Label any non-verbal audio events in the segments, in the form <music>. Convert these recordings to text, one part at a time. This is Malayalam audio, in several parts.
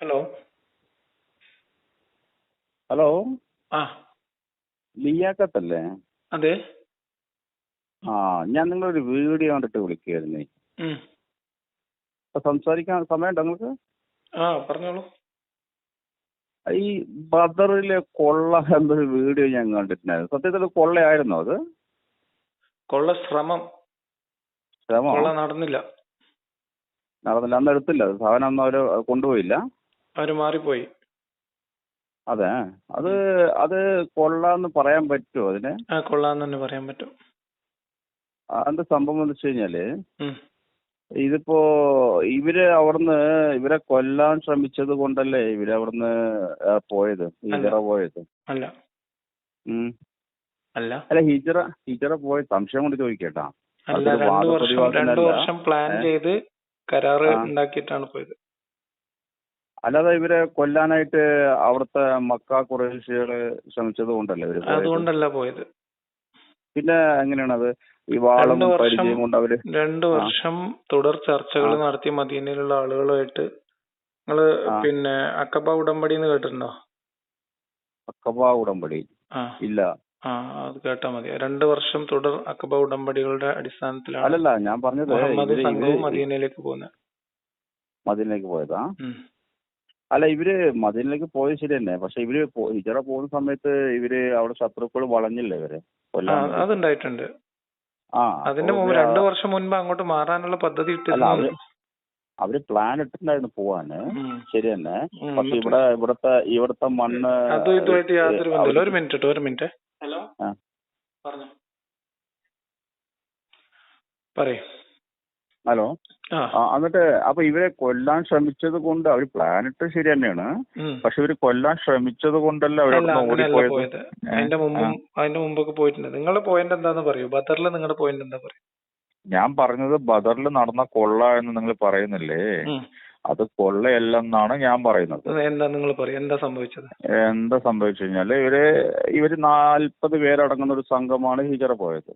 ഹലോ ഹലോ ആ. ലിയാക്കത്തല്ലേ? അതെ. ആ ഞാൻ നിങ്ങളൊരു വീഡിയോ കണ്ടിട്ട് വിളിക്കുകയായിരുന്നേ. അപ്പൊ സംസാരിക്കാൻ സമയമുണ്ടോ നിങ്ങൾക്ക്? ആ പറഞ്ഞോളൂ. ഈ ബദറിലെ കൊള്ള എന്നൊരു വീഡിയോ ഞാൻ കണ്ടിട്ടുണ്ടായിരുന്നു. സത്യത്തിൽ കൊള്ളയായിരുന്നോ അത്? കൊള്ള ശ്രമം. ശ്രമം? കൊള്ള നടന്നില്ല. നടന്നില്ല. അന്ന് എടുത്തില്ല. സാധനം ഒന്നും അവർ കൊണ്ടുപോയില്ല. അവർ മാറിപ്പോയി. അതെ. അത് അത് കൊള്ളാന്ന് പറയാൻ പറ്റുമോ അതിന്? ആ കൊള്ളാന്ന് തന്നെ പറയാൻ പറ്റും. എന്താ സംഭവം എന്ന് വെച്ച് കഴിഞ്ഞാൽ ഇതിപ്പോ ഇവർ അവിടുന്ന് ഇവരെ കൊല്ലാൻ ശ്രമിച്ചത് കൊണ്ടല്ലേ ഇവർ അവിടുന്ന് പോയത്? ഹിജറ പോയത്? അല്ല. അല്ല. അല്ല ഹിജറ ഹിജറ പോയ സംശയം കൊണ്ട് ചോദിക്കട്ടാ. രണ്ടു വർഷം പ്ലാൻ ചെയ്ത് കരാറ്. ഉണ്ടാക്കിയിട്ടാണ് പോയത്. അല്ലാതെ ഇവരെ കൊല്ലാനായിട്ട് അവിടുത്തെ മക്ക കുറേശ്ശികൾ ശ്രമിച്ചത് കൊണ്ടല്ലേ ഇവർ പോയത്? അതുകൊണ്ടല്ല പോയത്. പിന്നെ എങ്ങനെയാണത് ഈ വാളും രണ്ട് വർഷം പരിചയം കൊണ്ട് അവർ രണ്ട് ആ. വർഷം തുടർ ചർച്ചകൾ നടത്തി മദീനയിലുള്ള ആളുകളുമായിട്ട്. നിങ്ങൾ ആ. പിന്നെ അക്കബ ഉടമ്പടി എന്ന് കേട്ടിട്ടുണ്ടോ? അക്കബ ഉടമ്പടി? ആ. ഇല്ല. ആ അത് കേട്ടാ മതി. രണ്ട് വർഷം തുടർ അക്കബ ഉടമ്പടികളുടെ അടിസ്ഥാനത്തിലാണ് അല്ലല്ല ഞാൻ പറഞ്ഞത് മുഹമ്മദ് ഇവർ സംഘവും ഇവർ മദീനയിലേക്ക് പോകുന്നത്. മദീനിലേക്ക് പോയതാ? അല്ല ഇവർ മദീനയിലേക്ക് പോയത് ശരി തന്നെ പക്ഷെ ഇവർ പോ- ഹിജറ പോകുന്ന സമയത്ത് ഇവർ അവിടെ ശത്രുക്കൾ വളഞ്ഞില്ലേ ഇവരെ? കൊല്ലാൻ വേണ്ടി? അതുണ്ടായിട്ടുണ്ട്. ആ അതിന്റെ മുമ്പ് ഇവർ രണ്ടു വർഷം മുൻപ് അങ്ങോട്ട് മാറാനുള്ള പദ്ധതി അല്ല ഇട്ടിരുന്നു അവർ അവർ പ്ലാൻ ഇട്ടിട്ടുണ്ടായിരുന്നു പോവാന്. ഉം. ശരി തന്നെ ഉം, പക്ഷെ ഇവിടെ ഇവിടത്തെ ഇവിടത്തെ മണ്ണ് അതും ഇതുമായിട്ട് യാതൊരു ബന്ധമില്ല. അവർ ഒരു മിനിറ്റ് കേട്ടോ ഒരു മിനിറ്റ്. ഹലോ? ആ. പറഞ്ഞു. പറയൂ. ഹലോ? എന്നിട്ട് അപ്പൊ ഇവരെ കൊല്ലാൻ ശ്രമിച്ചത് കൊണ്ട് അവർ പ്ലാൻ ഇട്ട് ശരി തന്നെയാണ്. പക്ഷെ ഇവർ കൊല്ലാൻ ശ്രമിച്ചത് കൊണ്ടല്ല ഓടിപ്പോയത്. പോയത്. അതിന്റെ മുമ്പും അതിന്റെ മുമ്പൊക്കെ പോയിട്ടുണ്ട്. നിങ്ങളുടെ പോയിന്റ് എന്താന്ന് പറയൂ? ബദറിൽ നിങ്ങളുടെ പോയിന്റ് എന്താ പറയൂ? ഞാൻ പറഞ്ഞത് ബദറിൽ നടന്ന കൊള്ള എന്ന് നിങ്ങൾ പറയുന്നില്ലേ? അത് കൊള്ളയല്ലെന്നാണ് ഞാൻ പറയുന്നത്. എന്താ നിങ്ങൾ പറയും? എന്താ സംഭവിച്ചത്? എന്താ സംഭവിച്ചു കഴിഞ്ഞാൽ ഇവർ ഇവർ നാൽപ്പത് പേരടങ്ങുന്ന ഒരു സംഘമാണ് ഹിജറ പോയത്.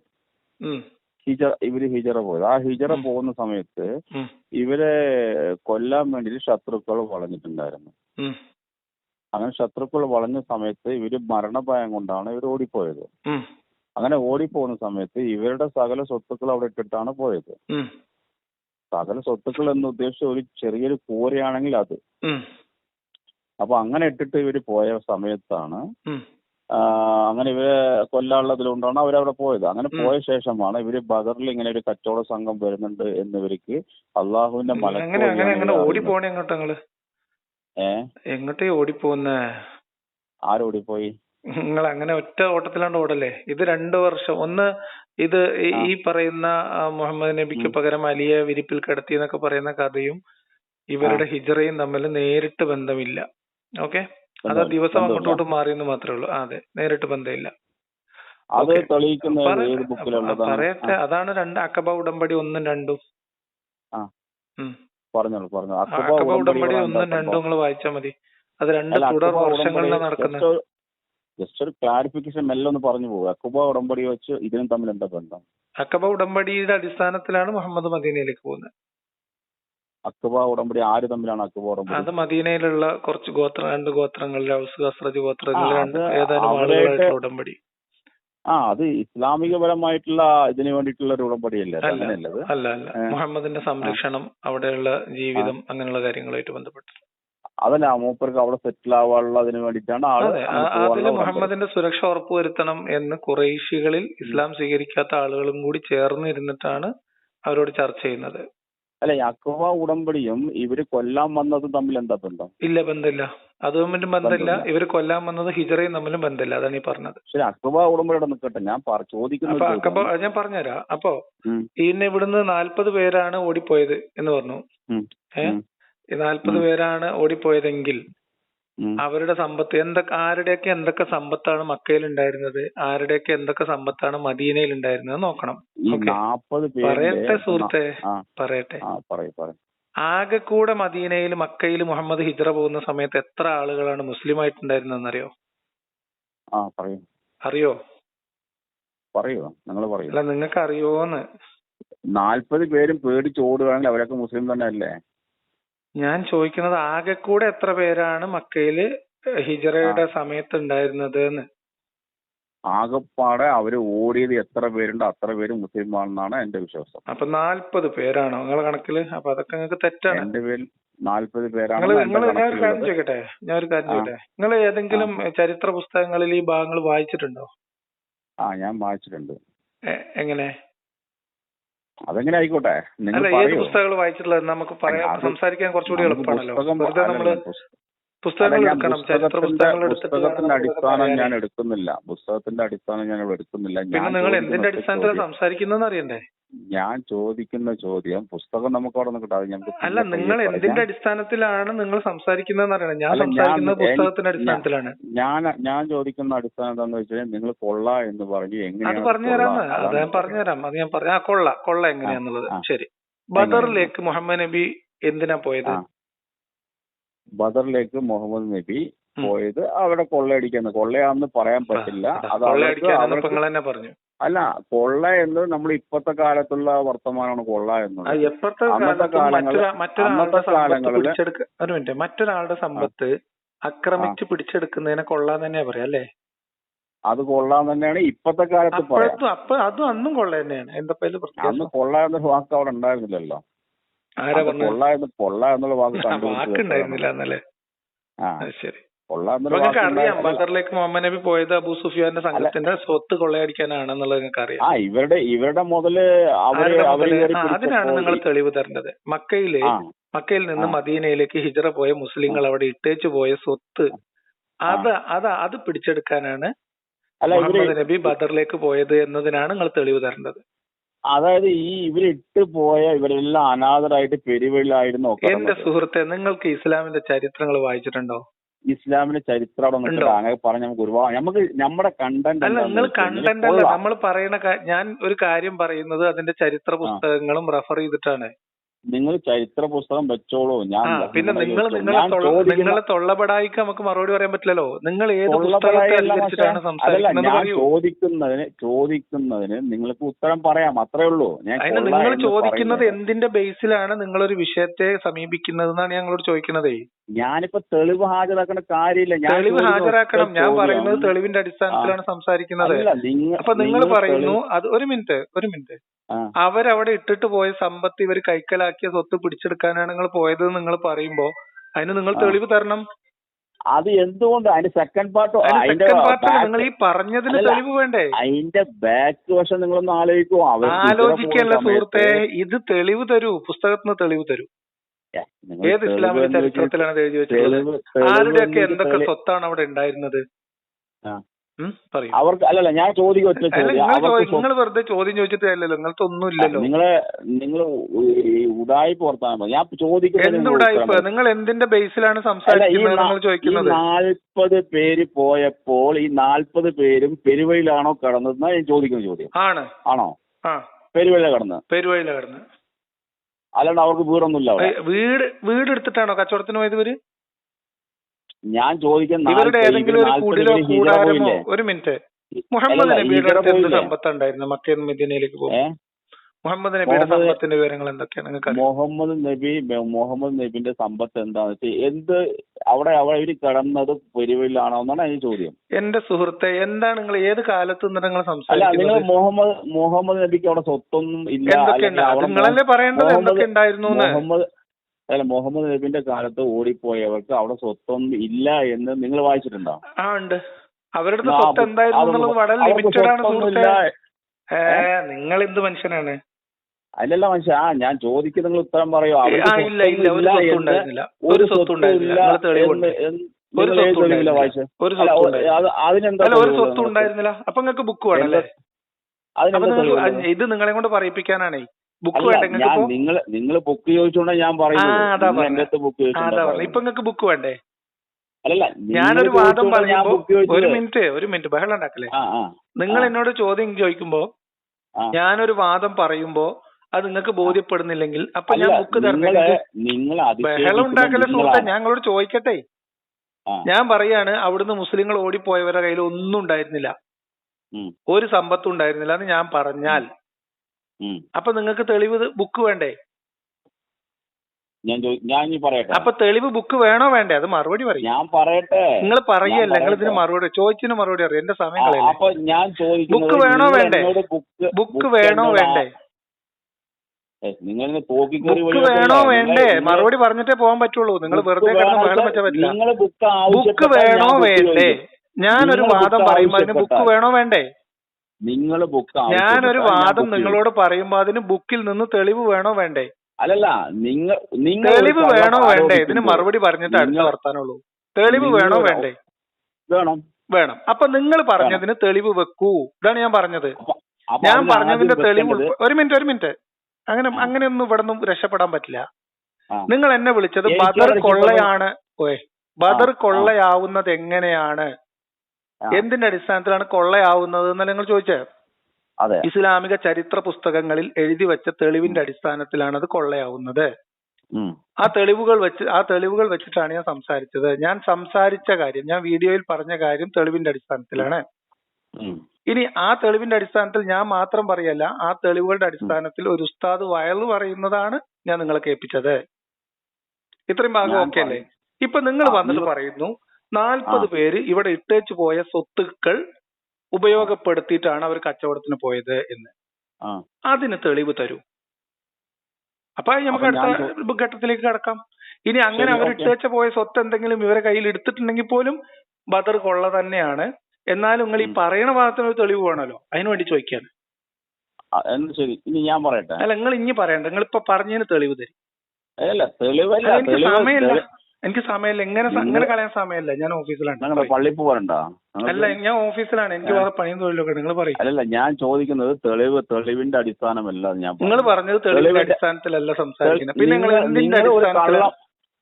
ഹിജറ ഇവർ ഹിജറ പോയത് ആ ഹിജറ പോകുന്ന സമയത്ത് ഇവരെ കൊല്ലാൻ വേണ്ടി ശത്രുക്കൾ വളഞ്ഞിട്ടുണ്ടായിരുന്നു. അങ്ങനെ ശത്രുക്കൾ വളഞ്ഞ സമയത്ത് ഇവർ മരണഭയം കൊണ്ടാണ് ഇവർ ഓടിപ്പോയത്. അങ്ങനെ ഓടിപ്പോകുന്ന സമയത്ത് ഇവരുടെ സകല സ്വത്തുക്കൾ അവിടെ ഇട്ടിട്ടാണ് പോയത്. സകല സ്വത്തുക്കൾ എന്ന് ഉദ്ദേശിച്ച ഒരു ചെറിയൊരു കൂരയാണെങ്കിൽ അത്. അപ്പൊ അങ്ങനെ ഇട്ടിട്ട് ഇവർ പോയ സമയത്താണ് അങ്ങനെ ഇവർ ഇവരെ കൊല്ലാനുള്ളതിലുകൊണ്ടാണ് അവരവിടെ പോയത്. അങ്ങനെ പോയ ശേഷമാണ് ഇവർ ബദറിൽ ഇങ്ങനെ ഒരു കച്ചവട സംഘം വരുന്നുണ്ട് എന്നിവർക്ക് അള്ളാഹുവിന്റെ മലക്ക് അങ്ങനെ അങ്ങനെ വഴിയാണ് അങ്ങനെ ഇവരെ ഓടി അറിയുന്നത്. പോണേ എങ്ങോട്ടാ ഓടിപ്പോന്നേ ആരോടിപ്പോയി? നിങ്ങൾ അങ്ങനെ ഒറ്റ ഓട്ടത്തിലാണ്ട് ഓടല്ലേ? ഇത് രണ്ടു വർഷം. ഒന്ന് ഇത് ഈ- പറയുന്ന മുഹമ്മദ് നബിക്ക്. പകരം അലിയെ വിരിപ്പിൽ കിടത്തി എന്നൊക്കെ പറയുന്ന കഥയും ഇവരുടെ ഹിജറയും തമ്മിൽ നേരിട്ട് ബന്ധമില്ല. ഓക്കെ? അത് ദിവസം അങ്ങോട്ടോട്ട് മാറിയെന്ന് മാത്രമേ ഉള്ളൂ. അതെ. നേരിട്ട് ബന്ധമില്ല. അത് ഓക്കേ. തെളിയിക്കുന്ന പറ- ഏത് ബുക്കിലുള്ളതാണ്? പറയട്ടെ. അതാണ് രണ്ട് അക്കബ ഉടമ്പടി ഒന്നും രണ്ടും. പറഞ്ഞോളൂ പറഞ്ഞു അക്കബ ഉടമ്പടി ഒന്നും രണ്ടും നിങ്ങൾ വായിച്ചാൽ മതി. അത് രണ്ട് തുടർ വർഷങ്ങളിൽ വർഷങ്ങളിലാണ് നടക്കുന്നത് just ഒരു- ജസ്റ്റ് ഒരു ക്ലാരിഫിക്കേഷൻ മെല്ലെ ഒന്ന് പറഞ്ഞു പോകും അക്കുബ ഉടമ്പടി വെച്ച് ഇതിനും തമ്മിൽ എന്താ ബന്ധം? അക്കബ ഉടമ്പടിയുടെ അടിസ്ഥാനത്തിലാണ് മുഹമ്മദ് മദീനയിലേക്ക് പോകുന്നത്. അക്കുബ ഉടമ്പടി ആര് തമ്മിലാണ് അക്ബ ഉടമ്പടി? അത് മദീനയിലുള്ള കുറച്ച് ഗോത്ര രണ്ട് ഗോത്രങ്ങളിലെ ഔസ് ഗോത്രങ്ങളിലെ ആ, രണ്ട് അത് ഏതാനും ആളുകളായിട്ടുള്ള ഉടമ്പടി. ആ അത് ഇസ്ലാമികപരമായിട്ടുള്ള ഇതിന് വേണ്ടിയിട്ടുള്ള ഒരു ഉടമ്പടിയല്ലേ അല്ല? അല്ല മുഹമ്മദിന്റെ സംരക്ഷണം അവിടെയുള്ള ജീവിതം അങ്ങനെയുള്ള കാര്യങ്ങളായിട്ട് ബന്ധപ്പെട്ട്. അതല്ല മൂപ്പർക്ക് അവിടെ സെറ്റിൽ ആവാനുള്ള അതിന് വേണ്ടിയിട്ടാണ് ആൾ അതെ അങ്ങനെ ആ- പോകാനുള്ള മുഹമ്മദിന്റെ സുരക്ഷ ഉറപ്പുവരുത്തണം എന്ന് കുറേശികളിൽ ഇസ്ലാം സ്വീകരിക്കാത്ത ആളുകളും കൂടി ചേർന്നിരുന്നിട്ടാണ് അവരോട് ചർച്ച ചെയ്യുന്നത്. അല്ല യാക്കോവ ഉടമ്പടിയും ഇവർ കൊല്ലാൻ വന്നതും തമ്മിൽ എന്താ ബന്ധം? ഇല്ല ബന്ധമില്ല. അത് തമ്മിലും ബന്ധമില്ല. ഇവർ കൊല്ലാൻ വന്നത് ഹിജറയും തമ്മിലും ബന്ധമില്ല. അതാണ് ഈ പറഞ്ഞത്. ശരി അക്കുബ ഉടമ്പടിയുടെ നിൽക്കട്ടെ. ഞാൻ ചോദിക്കുന്നത് അക്കബ ഞാൻ പറഞ്ഞുതരാം. അപ്പൊ ഇന്നെ ഇവിടുന്ന് നാല്പത് പേരാണ് ഓടിപ്പോയത് എന്ന് പറഞ്ഞു. ഏഹ് നാല്പത്. പേരാണ് ഓടിപ്പോയതെങ്കിൽ. അവരുടെ സമ്പത്ത് എന്തൊക്കെ ആരുടെയൊക്കെ എന്തൊക്കെ സമ്പത്താണ് മക്കയിൽ ഉണ്ടായിരുന്നത് ആരുടെയൊക്കെ എന്തൊക്കെ സമ്പത്താണ് മദീനയിൽ ഉണ്ടായിരുന്നത് നോക്കണം പറയട്ടെ സുഹൃത്തെ. പറയട്ടെ. ആകെ കൂടെ മദീനയിൽ മക്കയിൽ മുഹമ്മദ് ഹിജ്റ പോകുന്ന സമയത്ത് എത്ര ആളുകളാണ് മുസ്ലിം ആയിട്ടുണ്ടായിരുന്നതെന്ന് അറിയോ പറയും. അറിയോ? പറയോ? നിങ്ങൾ പറയൂ? അല്ല നിങ്ങൾക്ക് അറിയോന്ന് നാൽപ്പത് പേരും പേടിച്ച് ഓടുകയാണെങ്കിൽ അവരൊക്കെ മുസ്ലിം തന്നെ അല്ലേ ഞാൻ ചോദിക്കുന്നത് ആകെ കൂടെ എത്ര പേരാണ് മക്കയിൽ ഹിജറയുടെ സമയത്ത് ഉണ്ടായിരുന്നത് എന്ന് ആകെപ്പാടെ അവർ ഓടിയത് എത്ര പേരുണ്ട് അത്ര പേര് മുസ്ലിമാണെന്നാണ് എന്റെ വിശ്വാസം. അപ്പൊ നാല്പത് പേരാണോ നിങ്ങളെ കണക്കിൽ? അപ്പൊ അതൊക്കെ നിങ്ങൾക്ക് തെറ്റാണ്. എന്റെ പേരിൽ നാല്പത് പേരാണ് നിങ്ങൾ ഞാൻ ഒരു കാര്യം ചോദിക്കട്ടെ? ഞാൻ ഒരു കാര്യം ചോദിക്കട്ടെ? നിങ്ങൾ ഏതെങ്കിലും ചരിത്ര പുസ്തകങ്ങളിൽ ഈ ഭാഗങ്ങൾ വായിച്ചിട്ടുണ്ടോ? ആ ഞാൻ വായിച്ചിട്ടുണ്ട്. എങ്ങനെ? അതെങ്ങനെ ആയിക്കോട്ടെ? നിങ്ങൾ അല്ല ഏത് പറയൂ. പുസ്തകങ്ങൾ വായിച്ചിട്ടുള്ളത്? നമുക്ക് പറയാം സംസാരിക്കാൻ കുറച്ചുകൂടി എളുപ്പമാണല്ലോ. വെറുതെ നമ്മൾ പുസ്തകത്തിന്റെ അടിസ്ഥാനം ഞാൻ എടുക്കുന്നില്ല. പുസ്തകത്തിന്റെ അടിസ്ഥാനം ഞാൻ ഇവിടെ എടുക്കുന്നില്ല. നിങ്ങൾ എന്തിന്റെ അടിസ്ഥാനത്തിലാണ് സംസാരിക്കുന്നതെന്ന് അറിയണ്ടേ? ഞാൻ ചോദിക്കുന്ന ചോദ്യം പുസ്തകം നമുക്ക് അവിടെ നമുക്ക് അല്ല നിങ്ങൾ എന്തിന്റെ അടിസ്ഥാനത്തിലാണ് നിങ്ങൾ സംസാരിക്കുന്നതെന്ന് അറിയണം. ഞാൻ സംസാരിക്കുന്ന പുസ്തകത്തിന്റെ അടിസ്ഥാനത്തിലാണ്. ഞാൻ ഞാൻ ചോദിക്കുന്ന അടിസ്ഥാനം എന്താണെന്ന് വെച്ചാൽ നിങ്ങൾ കൊള്ള എന്ന് പറഞ്ഞു അത് എങ്ങനെയാണ് പറഞ്ഞുതരാം അത് ഞാൻ പറഞ്ഞുതരാം അത് ഞാൻ പറഞ്ഞു ആ കൊള്ള. കൊള്ള എങ്ങനെയാന്നുള്ളത്. ശരി. ബദറിലേക്ക് മുഹമ്മദ് നബി എന്തിനാ പോയത്. ബദറിലേക്ക് മുഹമ്മദ് നബി പോയത് അവിടെ കൊള്ളയടിക്കുന്ന. കൊള്ളയാണെന്ന് പറയാൻ പറ്റില്ല. അത് പറഞ്ഞു. അല്ല കൊള്ള എന്ന് നമ്മൾ ഇപ്പോഴത്തെ കാലത്തുള്ള വർത്തമാനമാണ് കൊള്ള എന്ന് എന്നുള്ളത് അന്നത്തെ കാലങ്ങളിൽ- മറ്റൊരാ മറ്റൊരാളുടെ അന്നത്തെ സമ്പത്ത് അക്രമിച്ച് മറ്റൊരാളുടെ സമ്പത്ത് ആക്രമിച്ച് പിടിച്ചെടുക്കുന്നതിനെ കൊള്ളാൻ തന്നെയാ പറയാ അല്ലേ? അത് കൊള്ളാൻ തന്നെയാണ് ഇപ്പോഴത്തെ കാലത്ത് പറയാം. അപ്പൊ അതും അന്നും കൊള്ള തന്നെയാണ്. അന്ന് കൊള്ള എന്ന വാക്ക് അവിടെ ഉണ്ടായിരുന്നില്ലല്ലോ. എന്നുള്ള വാക്ക് വാക്കുണ്ടായിരുന്നില്ല എന്നല്ലേ ശരി. നിങ്ങൾക്ക് അറിയാം ബദറിലേക്ക് മുഹമ്മദ് നബി പോയത് അബൂ സുഫിയാന്റെ സംഘത്തിന്റെ സ്വത്ത് കൊള്ളയടിക്കാനാണെന്നുള്ളത് നിങ്ങൾക്ക് അറിയാം. ആ ഇവരുടെ ഇവരുടെ മുതൽ അതിനാണ് നിങ്ങൾ തെളിവ് തരേണ്ടത്. മക്കയിലെ മക്കയിൽ നിന്ന് മദീനയിലേക്ക് ഹിജറ പോയ മുസ്ലിങ്ങൾ അവിടെ ഇട്ടേച്ചു പോയ സ്വത്ത് അത് അത് അത് പിടിച്ചെടുക്കാനാണ് മുഹമ്മദ് നബി ബദറിലേക്ക് പോയത് എന്നതിനാണ് നിങ്ങൾ തെളിവ് തരേണ്ടത്. അതായത് ഈ ഇവരിട്ട് പോയ ഇവരെല്ലാം അനാഥരായിട്ട് പെരുവഴിലായിരുന്നു എന്റെ. സുഹൃത്തെ നിങ്ങൾക്ക് ഇസ്ലാമിന്റെ ചരിത്രങ്ങൾ വായിച്ചിട്ടുണ്ടോ ഇസ്ലാമിന്റെ ചരിത്രം? അങ്ങനെ പറഞ്ഞ നമുക്ക് ഒരുപാട് നമുക്ക് നമ്മുടെ കണ്ടന്റ് അല്ല നിങ്ങൾ കണ്ടന്റ് അല്ല നമ്മൾ പറയുന്ന ഞാൻ ഒരു കാര്യം പറയുന്നത് അതിന്റെ ചരിത്ര പുസ്തകങ്ങളും റെഫർ ചെയ്തിട്ടാണ് നിങ്ങൾ ചരിത്ര പുസ്തകം വെച്ചോളൂ. ഞാൻ പിന്നെ നിങ്ങൾ. നിങ്ങളെ തൊള്ളപടായിക്ക് നമുക്ക് മറുപടി പറയാൻ പറ്റില്ലല്ലോ. നിങ്ങൾ ഏത്. അതല്ല ഞാൻ ചോദിക്കുന്നതിന് ചോദിക്കുന്നതിന് നിങ്ങൾക്ക് ഉത്തരം പറയാം. അത്രേ ഉള്ളൂ. ഞാൻ നിങ്ങൾ ചോദിക്കുന്നത് എന്തിന്റെ ബേസിലാണ് നിങ്ങളൊരു വിഷയത്തെ സമീപിക്കുന്നത് എന്നാണ് ഞങ്ങളോട് ചോദിക്കുന്നതേ. ഞാനിപ്പോ തെളിവ് ഹാജരാക്കേണ്ട കാര്യമില്ല. ഞാൻ തെളിവ് ഹാജരാക്കണം. ഞാൻ പറയുന്നത് തെളിവിന്റെ അടിസ്ഥാനത്തിലാണ് സംസാരിക്കുന്നത്. അപ്പൊ നിങ്ങൾ പറയുന്നു അത് ഒരു മിനിറ്റ് ഒരു മിനിറ്റ്. അവരവിടെ ഇട്ടിട്ട് പോയ സമ്പത്ത് ഇവർ കൈക്കലാക്കിയ സ്വത്ത് പിടിച്ചെടുക്കാനാണ് നിങ്ങൾ പോയത് നിങ്ങൾ പറയുമ്പോ അതിന് നിങ്ങൾ തെളിവ് തരണം. അത് എന്തുകൊണ്ട്? അതിന്റെ സെക്കൻഡ് പാർട്ട് സെക്കൻഡ് പാർട്ടിൽ നിങ്ങൾ ഈ പറഞ്ഞതിന് തെളിവ് വേണ്ടേ? അതിന്റെ ബാക്ക് വശം നിങ്ങളൊന്ന് ആലോചിക്കുമോ ആലോചിക്കല്ല സുഹൃത്തെ ഇത് തെളിവ് തരൂ പുസ്തകത്തിന് തെളിവ് തരൂ. ഏത് ഇസ്ലാമിക ചരിത്രത്തിലാണ് എഴുതി വെച്ചിട്ടുള്ളത്? ആരുടെയൊക്കെ എന്തൊക്കെ സ്വത്താണ് അവിടെ ഉണ്ടായിരുന്നത്? അവർക്ക് അല്ലല്ല ഞാൻ ചോദിക്കും നിങ്ങൾ വെറുതെ ചോദ്യം ചോദിച്ചിട്ട് അല്ലല്ലോ നിങ്ങൾക്ക് ഒന്നും ഇല്ലല്ലോ. നിങ്ങൾ നിങ്ങൾ ഉടായ്പ മതി ഞാൻ ചോദിക്കുന്നത് എന്തുകൂടാ ഇപ്പൊ നിങ്ങൾ എന്തിന്റെ ബേസിലാണ് സംസാരിക്കുന്നത് നിങ്ങൾ ചോദിക്കുന്നത്? നാൽപ്പത് പേര് പോയപ്പോൾ ഈ നാൽപ്പത് പേരും പെരുവഴിയിലാണോ കടന്നതെന്നാ ഞാൻ ചോദിക്കുന്ന ചോദ്യം. ആണ്. ആണോ? ആ. പെരുവഴിയില കടന്ന് പെരുവഴിയില കിടന്ന് അല്ലാണ്ട് അവർക്ക് വീടൊന്നുമില്ല അവിടെ. വീട് വീട് എടുത്തിട്ടാണോ കച്ചവടത്തിന് പോയത് ഇവർ? ഞാൻ ചോദിക്കുന്ന ഇവരുടെ ഏതെങ്കിലും ഒരു കുടിലോ കൂടാരമോ? ഒരു മിനിറ്റ്. മുഹമ്മദ് നബിയുടെ അടുത്ത് എന്ത്? സമ്പത്തുണ്ടായിരുന്നു? മക്കയിൽ മദീനയിലേക്ക് പോകും മുഹമ്മദ് നബിയുടെ സമ്പത്തിന്റെ വിവരങ്ങൾ എന്തൊക്കെയാണ്? നിങ്ങൾക്ക് മുഹമ്മദ് നബി മുഹമ്മദ് നബിന്റെ സമ്പത്ത് എന്താണ് വെച്ചാൽ എന്ത് അവിടെ അവിടെ ഇവർ കിടന്നത് പെരുവിലാണോ എന്നാണ് അതിന് ചോദ്യം. എന്റെ സുഹൃത്തെ എന്താണ് നിങ്ങൾ ഏത് കാലത്ത് നിന്ന് നിങ്ങൾ അല്ല നിങ്ങൾ സംസാരിക്കുന്നത് മുഹമ്മദ് മുഹമ്മദ് നബിക്ക് അവിടെ സ്വത്തൊന്നും ഇല്ല നിങ്ങളല്ലേ പറയേണ്ടത്? എന്തൊക്കെ ഉണ്ടായിരുന്നു മുഹമ്മദ് അല്ല മുഹമ്മദ് നബിന്റെ കാലത്ത് ഓടിപ്പോയവർക്ക് അവിടെ സ്വത്തൊന്നും ഇല്ല എന്ന് നിങ്ങൾ വായിച്ചിട്ടുണ്ടോ? ആ ഉണ്ട്. അവരുടെ സ്വത്ത് എന്തായിരുന്നു എന്നുള്ളത് വളരെ ലിമിറ്റഡ് ആണ് നിങ്ങൾ എന്ത് മനുഷ്യനാണ്? അല്ലല്ല മനുഷ്യ ആ ഞാൻ ചോദിക്കുന്ന നിങ്ങൾ ഉത്തരം പറയോ? ഒരു ഉണ്ടായിരുന്നില്ല. സ്വത്തും അപ്പൊ നിങ്ങൾക്ക് ബുക്ക് ഇത് നിങ്ങളെ കൊണ്ട് പറയിപ്പിക്കാനാണേ. ബുക്ക് വേണ്ട നിങ്ങൾ നിങ്ങൾ ബുക്ക് ചോദിച്ചോണ്ട് ഞാൻ പറയുന്നത്. ഇപ്പൊ നിങ്ങൾക്ക് ബുക്ക് വേണ്ടേ? അല്ലല്ല ഞാനൊരു വാദം പറയുമ്പോ ഒരു മിനിറ്റ് ഒരു മിനിറ്റ് ബഹളം ഉണ്ടാക്കല്ലേ? നിങ്ങൾ എന്നോട് ചോദ്യം ചോദിക്കുമ്പോ. ഞാനൊരു വാദം പറയുമ്പോ അത് നിങ്ങൾക്ക് ബോധ്യപ്പെടുന്നില്ലെങ്കിൽ അപ്പൊ ഞാൻ ബുക്ക് ബഹളം ഉണ്ടാക്കല സുഹൃത്തെ ഞാൻ നിങ്ങളോട് ചോദിക്കട്ടെ? ഞാൻ പറയാണ് അവിടുന്ന് മുസ്ലിങ്ങൾ ഓടിപ്പോയവരുടെ കയ്യിൽ ഒന്നും ഉണ്ടായിരുന്നില്ല. ഒരു സമ്പത്തും ഉണ്ടായിരുന്നില്ല എന്ന് ഞാൻ പറഞ്ഞാൽ. അപ്പൊ നിങ്ങൾക്ക് തെളിവ് ബുക്ക് വേണ്ടേ? ഞാൻ ഞാൻ പറയട്ടെ. അപ്പൊ തെളിവ് ബുക്ക് വേണോ വേണ്ടേ? അത് മറുപടി പറയും. ഞാൻ പറയട്ടെ. നിങ്ങൾ പറയല്ല നിങ്ങൾ ഇതിന് മറുപടി ചോദിച്ചതിന് മറുപടി അറിയാം. എന്റെ സമയം അപ്പൊ ഞാൻ ബുക്ക് വേണോ വേണ്ടേ? ബുക്ക് വേണോ വേണ്ടേ? നിങ്ങൾ ബുക്ക് വേണോ വേണ്ടേ? മറുപടി പറഞ്ഞിട്ടേ പോകാൻ പറ്റുള്ളൂ. നിങ്ങൾ വെറുതെ കിടന്ന് ബഹളം വെച്ചാൽ പറ്റില്ല. ബുക്ക് വേണോ വേണ്ടേ? ഞാനൊരു വാദം ബുക്ക് പറയുമ്പോ അതിന് ബുക്ക് വേണോ വേണ്ടേ? നിങ്ങൾ ബുക്ക് ഞാനൊരു വാദം നിങ്ങളോട് പറയുമ്പോ അതിന് ബുക്കിൽ നിന്ന് തെളിവ് വേണോ വേണ്ടേ? അല്ലല്ല നിങ്ങൾ നിങ്ങൾ തെളിവ് വേണോ വേണ്ടേ? ഇതിന് മറുപടി പറഞ്ഞിട്ട് അടുത്ത വർത്താനുള്ളൂ തെളിവ് വേണോ വേണ്ടേ? വേണം. വേണം. അപ്പൊ നിങ്ങൾ പറഞ്ഞതിന് തെളിവ് വെക്കൂ. ഇതാണ് ഞാൻ പറഞ്ഞത്. ഞാൻ പറഞ്ഞതിന്റെ തെളിവ് ഒരു മിനിറ്റ് ഒരു മിനിറ്റ്. അങ്ങനെ അങ്ങനെ അങ്ങനെയൊന്നും ഇവിടെ നിന്നും രക്ഷപ്പെടാൻ പറ്റില്ല. നിങ്ങൾ എന്നെ വിളിച്ചത് ബദർ കൊള്ളയാണ്. ഓയ് ബദർ കൊള്ളയാവുന്നത് എങ്ങനെയാണ്? എന്തിന്റെ അടിസ്ഥാനത്തിലാണ് കൊള്ളയാവുന്നത് എന്നല്ല നിങ്ങൾ ചോദിച്ചത് ഇസ്ലാമിക ചരിത്ര പുസ്തകങ്ങളിൽ എഴുതി വെച്ച തെളിവിന്റെ അടിസ്ഥാനത്തിലാണ് അത് കൊള്ളയാവുന്നത്. ആ തെളിവുകൾ വെച്ച് ആ തെളിവുകൾ വെച്ചിട്ടാണ് ഞാൻ സംസാരിച്ചത്. ഞാൻ സംസാരിച്ച കാര്യം ഞാൻ വീഡിയോയിൽ പറഞ്ഞ കാര്യം തെളിവിന്റെ അടിസ്ഥാനത്തിലാണ്. ഇനി ആ തെളിവിന്റെ അടിസ്ഥാനത്തിൽ ഞാൻ മാത്രം പറയല്ല ആ തെളിവുകളുടെ അടിസ്ഥാനത്തിൽ ഒരു ഉസ്താദ് വയൽ പറയുന്നതാണ് ഞാൻ നിങ്ങളെ കേൾപ്പിച്ചത്. ഇത്രയും ഭാഗം ഓക്കെ അല്ലേ. ഇപ്പൊ നിങ്ങൾ വന്നിട്ട് പറയുന്നു നാൽപ്പത്. പേര് ഇവിടെ ഇട്ടേച്ചു പോയ സ്വത്തുക്കൾ ഉപയോഗപ്പെടുത്തിയിട്ടാണ് അവർ കച്ചവടത്തിന് പോയത് എന്ന്. അതിന് തെളിവ് തരൂ. അപ്പൊ നമുക്ക് അടുത്ത ഘട്ടത്തിലേക്ക് കടക്കാം. ഇനി അങ്ങനെ അവർ ഇട്ടേച്ച പോയ സ്വത്ത് എന്തെങ്കിലും ഇവരെ കയ്യിൽ എടുത്തിട്ടുണ്ടെങ്കിൽ പോലും ബദർ കൊള്ള തന്നെയാണ്. എന്നാലും നിങ്ങൾ ഈ പറയണ ഭാഗത്തിന് ഒരു തെളിവ് വേണമല്ലോ. അതിനു വേണ്ടി ചോദിക്കാണ്. ശരി ഇനി ഞാൻ പറയട്ടെ? അല്ല നിങ്ങൾ ഇനി പറയണ്ട. നിങ്ങൾ ഇപ്പൊ പറഞ്ഞതിന് തെളിവ് തരും. അല്ല തെളിവല്ല സമയമില്ല. എനിക്ക് സമയമില്ല. എങ്ങനെ അങ്ങനെ കളയാൻ സമയമില്ല. ഞാൻ ഓഫീസിലാണ്. പള്ളി പോരണ്ട അല്ല ഞാൻ ഓഫീസിലാണ്. എനിക്ക്. വേറെ പണിയും തൊഴിലൊക്കെ നിങ്ങൾ പറയും. അല്ലല്ല ഞാൻ ചോദിക്കുന്നത് തെളിവ് തെളിവിന്റെ അടിസ്ഥാനമല്ല ഞാൻ നിങ്ങൾ പറഞ്ഞത്. തെളിവിന്റെ അടിസ്ഥാനത്തിലല്ല സംസാരിക്കുന്നത്. പിന്നെ നിങ്ങൾ എന്തിന്റെ അടിസ്ഥാനത്തിലാണ്?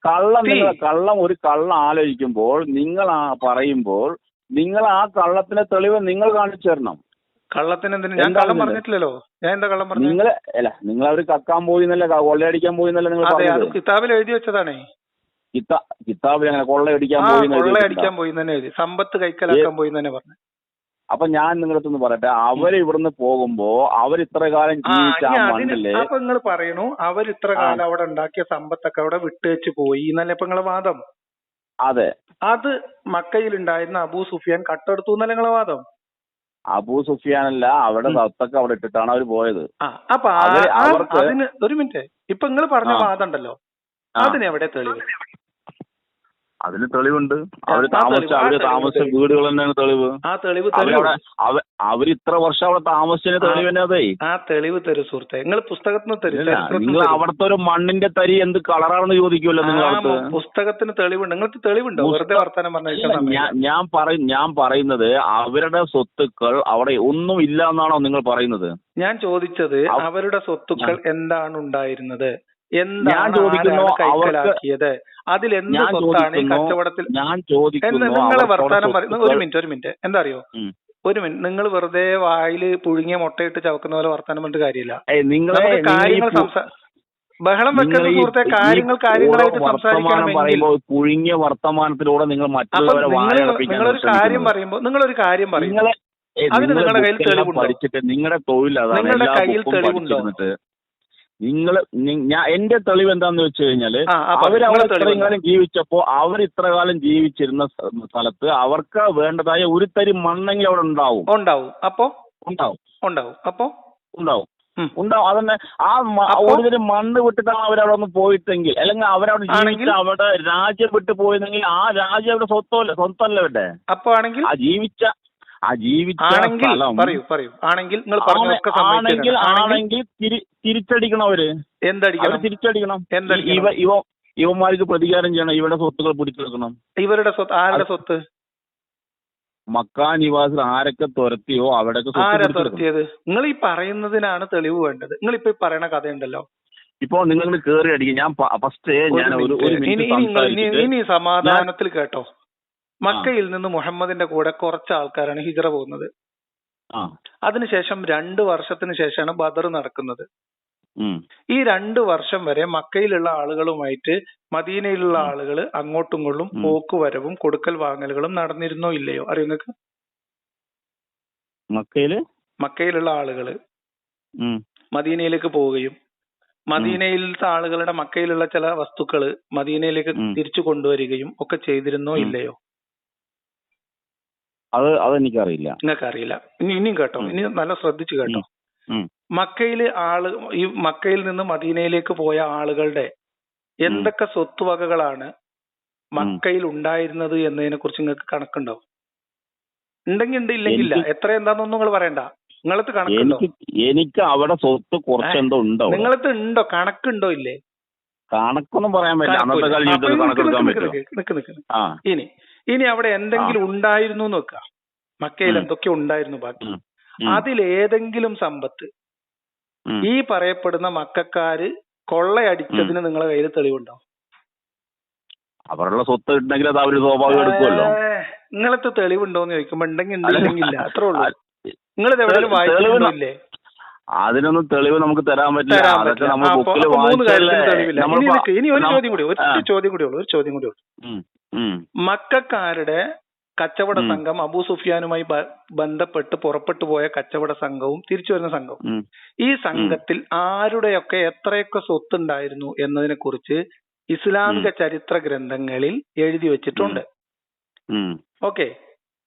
കള്ളം കള്ളം ഒരു കള്ളം ആലോചിക്കുമ്പോൾ നിങ്ങൾ പറയുമ്പോൾ നിങ്ങൾ ആ കള്ളത്തിന്റെ തെളിവ് നിങ്ങൾ കാണിച്ചു തരണം. കള്ളത്തിന് എന്തിനു? ഞാൻ കള്ളം പറഞ്ഞിട്ടില്ലല്ലോ. ഞാൻ എന്താ കള്ളം പറഞ്ഞു? നിങ്ങൾ അല്ല നിങ്ങൾ അവർ കക്കാൻ പോയി എന്നല്ല കൊള്ളയടിക്കാൻ പോയി എന്നല്ല നിങ്ങൾ അതെ അത് പറഞ്ഞത് കിതാബിൽ എഴുതി വെച്ചതാണേ. കിത്താ കിതാബിൽ അങ്ങനെ കൊള്ളയടിക്കാൻ ആ പോയി എന്ന് കൊള്ളയടിക്കാൻ? പോയി തന്നെ എഴുതി. സമ്പത്ത് കൈക്കലാക്കാൻ പോയി തന്നെ പറഞ്ഞു. അപ്പൊ ഞാൻ നിങ്ങളുടെ നിങ്ങളടുത്തൊന്ന് പറയട്ടെ. അവർ ഇവിടുന്ന് പോകുമ്പോ അവർ ഇത്ര കാലം ആ ജീവിച്ച ഇനി ആ അതിന് മണ്ണിൽ അപ്പൊ നിങ്ങൾ പറയണു. അവർ ഇത്ര കാലം അവിടെ ഉണ്ടാക്കിയ സമ്പത്തൊക്കെ അവിടെ വിട്ടുവെച്ച് പോയി. എന്നല്ലേ ഇപ്പൊ നിങ്ങളെ വാദം? അതെ. അത് മക്കയിൽ ഉണ്ടായിരുന്ന അബൂ സുഫിയാൻ കട്ടെടുത്തു എന്നല്ലേ വാദം? അബൂ സുഫിയാനല്ല അവിടെ. സത്തൊക്കെ അവിടെ ഇട്ടിട്ടാണ് അവർ പോയത്. അപ്പൊ അതിന് ഒരു മിനിറ്റ്. ഇപ്പൊ നിങ്ങൾ പറഞ്ഞ വാദം ഉണ്ടല്ലോ അതിനെവിടെ അതിന് എവിടെ തെളിവ്? അതിന് തെളിവുണ്ട്. അവർ താമസിച്ച അവർ താമസിച്ച തെളിവ്. വീടുകൾ തന്നെയാണ് തെളിവ്. ആ തെളിവ് തരൂ അവരവിടെ അവ- അവർ ഇത്ര വർഷം അവിടെ താമസിച്ചതിന് ആ. തെളിവ് ആ തരും സുഹൃത്തെ. നിങ്ങൾ പുസ്തകത്തിന് തരൂ നിങ്ങൾ. അവിടുത്തെ ഒരു മണ്ണിന്റെ തരി എന്ത് കളറാണെന്ന് ചോദിക്കുമല്ലോ നിങ്ങൾ പുസ്തകത്തിന് തെളിവുണ്ട്. നിങ്ങൾക്ക് തെളിവുണ്ടോ? വെറുതെ വർത്താനം പറഞ്ഞ ഞാൻ ഞാൻ പറയും ഞാൻ പറയുന്നത് അവരുടെ സ്വത്തുക്കൾ അവിടെ ഒന്നും ഇല്ല എന്നാണോ നിങ്ങൾ പറയുന്നത്? ഞാൻ ചോദിച്ചത് അവരുടെ സ്വത്തുക്കൾ എന്താണ് ഉണ്ടായിരുന്നത്? ഞാൻ എന്താണ് കൈക്കലാക്കിയത്? അതിൽ എന്ത് ഞാൻ സ്വത്താണ് ഈ കച്ചവടത്തിൽ ഞാൻ ചോദിക്കുന്നു നിങ്ങളെ വർത്താനം പറയുന്നത് ഒരു മിനിറ്റ് ഒരു മിനിറ്റ്. എന്താ അറിയോ. ഒരു മിനിറ്റ് നിങ്ങൾ വെറുതെ വായിൽ പുഴുങ്ങിയ മുട്ടയിട്ട് ചവക്കുന്ന പോലെ വർത്താനം പറഞ്ഞിട്ട് കാര്യമില്ല നിങ്ങളെ കാര്യങ്ങൾ ബഹളം വെക്കുന്ന സുഹൃത്തെ കാര്യങ്ങൾ കാര്യങ്ങളായിട്ട് സംസാരിക്കാൻ സംസാരിക്കണമെങ്കിൽ പറയുമ്പോൾ പുഴുങ്ങിയ വർത്തമാനത്തിലൂടെ നിങ്ങൾ മറ്റുള്ളവരെ നിങ്ങളൊരു കാര്യം പറയുമ്പോൾ നിങ്ങളൊരു കാര്യം പറയും അതിന് നിങ്ങളുടെ കയ്യിൽ തെളിവുണ്ടോ? നിങ്ങളുടെ കയ്യിൽ തെളിവുണ്ടോ? നിങ്ങൾ ഞാൻ എന്റെ തെളിവ് എന്താന്ന് വെച്ച് കഴിഞ്ഞാൽ അവർ ഇത്രയും കാലം ജീവിച്ചപ്പോ അവർ ഇത്ര കാലം ജീവിച്ചിരുന്ന സ്ഥലത്ത് അവർക്ക് വേണ്ടതായ ഒരു തരി മണ്ണെങ്കിലും അവിടെ ഉണ്ടാവും. ഉണ്ടാവും. അപ്പോ? ഉണ്ടാവും. ഉണ്ടാവും. അപ്പോ? ഉണ്ടാവും. ഉണ്ടാവും. അതന്നെ ആ? ഒരു തരി മണ്ണ് വിട്ടിട്ടാണ് അവരവിടെ ഒന്ന് പോയിട്ടെങ്കിൽ അല്ലെങ്കിൽ അവരവിടെ ജീവിച്ച് അവിടെ രാജ്യം വിട്ടു പോയിരുന്നെങ്കിൽ ആ രാജ്യം അവിടെ സ്വത്തല്ല സ്വത്തല്ല അവരുടെ അപ്പൊ ആണെങ്കിൽ? ആ ജീവിച്ച ആ ജീവിച്ച ആണെങ്കിൽ സ്ഥലം പറയൂ പറയൂ. ആണെങ്കിൽ നിങ്ങൾ ആണെങ്കിൽ ആണെങ്കിൽ ആണെങ്കിൽ തിരിച്ചടിക്കണം അവർ. അവർ എന്തടിക്കണം തിരിച്ചടിക്കണം എന്തടിക്കണം? ഇവ ഇവ ഇവന്മാർക്ക് പ്രതികാരം ചെയ്യണം. ഇവരുടെ സ്വത്തുകൾ പിടിച്ചെടുക്കണം. ഇവരുടെ സ്വത്ത് ആരുടെ സ്വത്ത്? മക്കാ നിവാസിൽ ആരൊക്കെ തുരത്തിയോ അവിടെ ആരെ തുരത്തിയത്? നിങ്ങൾ ഈ പറയുന്നതിനാണ് തെളിവ് വേണ്ടത്. നിങ്ങൾ ഇപ്പൊ പറയുന്ന പറയണ കഥയുണ്ടല്ലോ. ഇപ്പൊ നിങ്ങൾ കേറി അടിക്കും. ഞാൻ ഫസ്റ്റ് ഞാൻ ഒരു ഇനി സമാധാനത്തിൽ കേട്ടോ. മക്കയിൽ നിന്ന് മുഹമ്മദിന്റെ കൂടെ കുറച്ച് ആൾക്കാരാണ് ഹിജറ പോകുന്നത്. അതിനുശേഷം രണ്ട് വർഷത്തിന് ശേഷമാണ് ബദർ നടക്കുന്നത്. ഈ രണ്ട് വർഷം വരെ മക്കയിലുള്ള ആളുകളുമായിട്ട് മദീനയിലുള്ള ആളുകൾ അങ്ങോട്ടും ഇങ്ങോട്ടും. പോക്കുവരവും കൊടുക്കൽ വാങ്ങലുകളും നടന്നിരുന്നോ ഇല്ലയോ? അറിയോ നിങ്ങൾക്ക്? മക്കയിൽ? മക്കയിലുള്ള ആളുകൾ മദീനയിലേക്ക് പോവുകയും മദീനയിലത്തെ ആളുകളുടെ മക്കയിലുള്ള ചില വസ്തുക്കൾ മദീനയിലേക്ക്. തിരിച്ചു കൊണ്ടുവരികയും ഒക്കെ ചെയ്തിരുന്നോ ഇല്ലയോ? അത് അതെനിക്കറിയില്ല. നിങ്ങൾക്ക് അറിയില്ല ഇനി ഇനിയും കേട്ടോ. ഇനി നല്ല ശ്രദ്ധിച്ചു കേട്ടോ. മക്കയിൽ മക്കയിൽ ആൾ ഈ മക്കയിൽ നിന്ന് മദീനയിലേക്ക് പോയ ആളുകളുടെ എന്തൊക്കെ സ്വത്തുവകകളാണ് മക്കയിൽ ഉണ്ടായിരുന്നത് എന്നതിനെ കുറിച്ച് നിങ്ങൾക്ക് കണക്കുണ്ടാവും. ഉണ്ടെങ്കിൽ ഉണ്ട് ഇല്ലെങ്കില്ല എത്ര എന്താണെന്നൊന്നും നിങ്ങൾ പറയണ്ട. നിങ്ങളത്ത് കണക്കുണ്ടോ? എനിക്ക് അവിടെ സ്വത്ത് കുറച്ച് എന്തോ ഉണ്ടോ? നിങ്ങളത് ഉണ്ടോ? കണക്കുണ്ടോ ഇല്ലേ? കണക്കൊന്നും പറയാൻ പറ്റില്ല. അന്നത്തെ കാല നിക്ക് നിക്ക് ഇനി ഇനി അവിടെ എന്തെങ്കിലും ഉണ്ടായിരുന്നു എന്ന് വെക്കുക. മക്കയിൽ എന്തൊക്കെ ഉണ്ടായിരുന്നു ബാക്കി. അതിലേതെങ്കിലും സമ്പത്ത്. ഈ പറയപ്പെടുന്ന മക്കാര് കൊള്ളയടിച്ചതിന് നിങ്ങളെ കയ്യിൽ തെളിവുണ്ടോ? അവരുടെ സ്വത്ത് ഉണ്ടെങ്കിൽ അത് അവർ സ്വാഭാവികം എടുക്കുമല്ലോ. നിങ്ങളത്തെ തെളിവുണ്ടോന്ന് ചോദിക്കുമ്പോ ഉണ്ടെങ്കിൽ ഉണ്ടെങ്കിൽ ഇല്ല. അത്രേ ഉള്ളൂ. നിങ്ങളിത് എവിടെയും ഇല്ലേ? അതിനൊന്നും തെളിവ് നമുക്ക് തരാൻ പറ്റില്ല. തരാൻ അതൊക്കെ പറ്റില്ല. നമ്മൾ അപ്പൊ ബുക്കിൽ അപ്പൊ മൂന്ന് കാര്യത്തിന് തെളിവില്ല. ഇനി ഒരു ചോദ്യം കൂടി ഒരു ചോദ്യം കൂടി ഉള്ളൂ ഒരു ചോദ്യം കൂടി ഉള്ളൂ. മക്കാരുടെ കച്ചവട ഉം. സംഘം അബൂ സുഫിയാനുമായി ബ- ബന്ധപ്പെട്ട് പുറപ്പെട്ടു പോയ കച്ചവട സംഘവും തിരിച്ചു വരുന്ന സംഘവും. ഈ സംഘത്തിൽ ആരുടെയൊക്കെ എത്രയൊക്കെ സ്വത്തുണ്ടായിരുന്നു എന്നതിനെ കുറിച്ച് ഇസ്ലാമിക ചരിത്ര ഗ്രന്ഥങ്ങളിൽ എഴുതി വെച്ചിട്ടുണ്ട്. ഓക്കെ.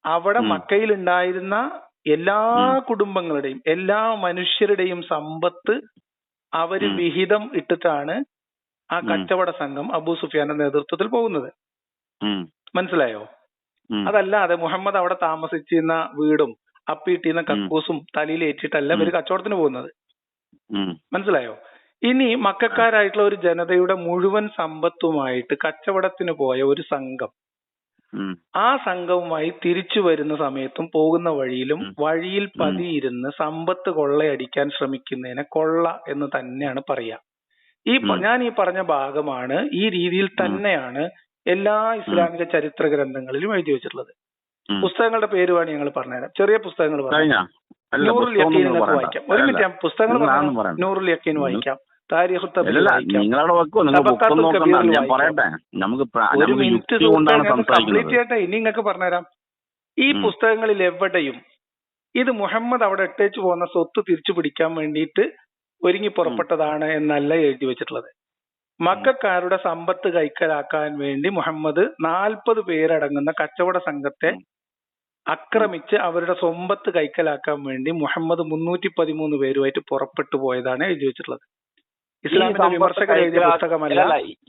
അവിടെ ഉം. മക്കയിൽ ഉണ്ടായിരുന്ന എല്ലാ. കുടുംബങ്ങളുടെയും എല്ലാ മനുഷ്യരുടെയും സമ്പത്ത് അവർ വിഹിതം ഇട്ടിട്ടാണ് ആ കച്ചവട സംഘം അബൂ സുഫിയാന്റെ നേതൃത്വത്തിൽ പോകുന്നത്. മനസ്സിലായോ? അതല്ലാതെ മുഹമ്മദ് അവിടെ താമസിച്ചിരുന്ന വീടും അപ്പിട്ടിരുന്ന കക്കൂസും തലയിൽ ഏറ്റിട്ടല്ല ഇവർ കച്ചവടത്തിന് പോകുന്നത്. മനസ്സിലായോ? ഇനി മക്കാരായിട്ടുള്ള ഒരു ജനതയുടെ മുഴുവൻ സമ്പത്തുമായിട്ട് കച്ചവടത്തിന് പോയ ഒരു സംഘം. ആ സംഘവുമായി തിരിച്ചു വരുന്ന സമയത്തും പോകുന്ന വഴിയിലും വഴിയിൽ പതിയിരുന്ന് സമ്പത്ത് കൊള്ളയടിക്കാൻ ശ്രമിക്കുന്നതിനെ കൊള്ള എന്ന് തന്നെയാണ് പറയാ. ഈ ഞാൻ ഈ പറഞ്ഞ ഭാഗമാണ് ഈ രീതിയിൽ തന്നെയാണ് എല്ലാ ഇസ്ലാമിക ചരിത്ര ഗ്രന്ഥങ്ങളിലും എഴുതി വെച്ചിട്ടുള്ളത്. പുസ്തകങ്ങളുടെ പേര് വേണം ഞങ്ങൾ പറഞ്ഞുതരാം. ചെറിയ പുസ്തകങ്ങൾ പറഞ്ഞു നൂറുൽ യക്കീൻ നിങ്ങൾക്ക് വായിക്കാം. ഒരു മിനിറ്റ് ഞാൻ പുസ്തകങ്ങൾ പറഞ്ഞു. നൂറുൽ യക്കീൻ വായിക്കാം. നിങ്ങളവിടെ വെക്കോ നിങ്ങൾ ഞാൻ. പറയട്ടെ നമുക്ക് ഒരു നമുക്ക് മിനിറ്റ് യുക്തി കൊണ്ടാണ് കംപ്ലീറ്റ് സംസാരിക്കുന്നത്. ചെയ്യട്ടെ ഇനി നിങ്ങൾക്ക് പറഞ്ഞുതരാം. ഈ പുസ്തകങ്ങളിൽ എവിടെയും ഇത് മുഹമ്മദ് അവിടെ ഇട്ടേച്ചു പോകുന്ന സ്വത്ത് തിരിച്ചു പിടിക്കാൻ വേണ്ടിയിട്ട് ഒരുങ്ങി പുറപ്പെട്ടതാണ് എന്നല്ല എഴുതി വെച്ചിട്ടുള്ളത്. മക്കാരുടെ സമ്പത്ത് കൈക്കലാക്കാൻ വേണ്ടി മുഹമ്മദ് നാൽപ്പത് പേരടങ്ങുന്ന കച്ചവട സംഘത്തെ അക്രമിച്ച് ആക്രമിച്ച് അവരുടെ സ്വമ്പത്ത് കൈക്കലാക്കാൻ വേണ്ടി മുഹമ്മദ് മുന്നൂറ്റി പതിമൂന്ന് പേരുമായിട്ട് പുറപ്പെട്ടു പോയതാണ് എഴുതി വെച്ചിട്ടുള്ളത്. ഇസ്ലാമിന്റെ സമ്പത്ത് വിമർശകർ എഴുതിയ പുസ്തകമല്ല